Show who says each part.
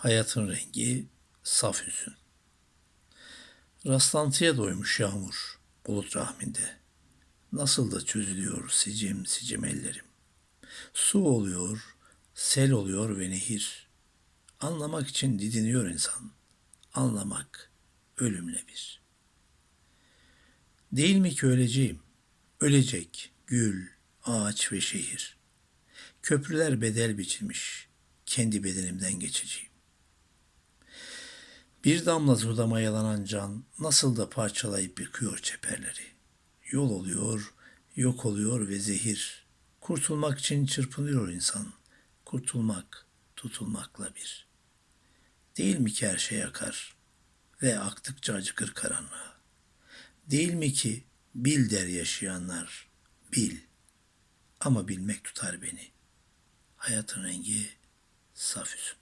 Speaker 1: Hayatın rengi saf hüzün. Rastlantıya doymuş yağmur bulut rahminde. Nasıl da çözülüyor sicim sicim ellerim. Su oluyor, sel oluyor ve nehir. Anlamak için didiniyor insan. Anlamak ölümle bir. Değil mi ki öleceğim? Ölecek gül, ağaç ve şehir. Köprüler bedel biçilmiş. Kendi bedenimden geçeceğim. Bir damla dudama yalanan can nasıl da parçalayıp yıkıyor çeperleri. Yol oluyor, yok oluyor ve zehir. Kurtulmak için çırpınıyor insan. Kurtulmak, tutulmakla bir. Değil mi ki her şey akar ve aktıkça acıkır karanlığa. Değil mi ki bil der yaşayanlar, bil. Ama bilmek tutar beni. Hayatın rengi saf hüzün.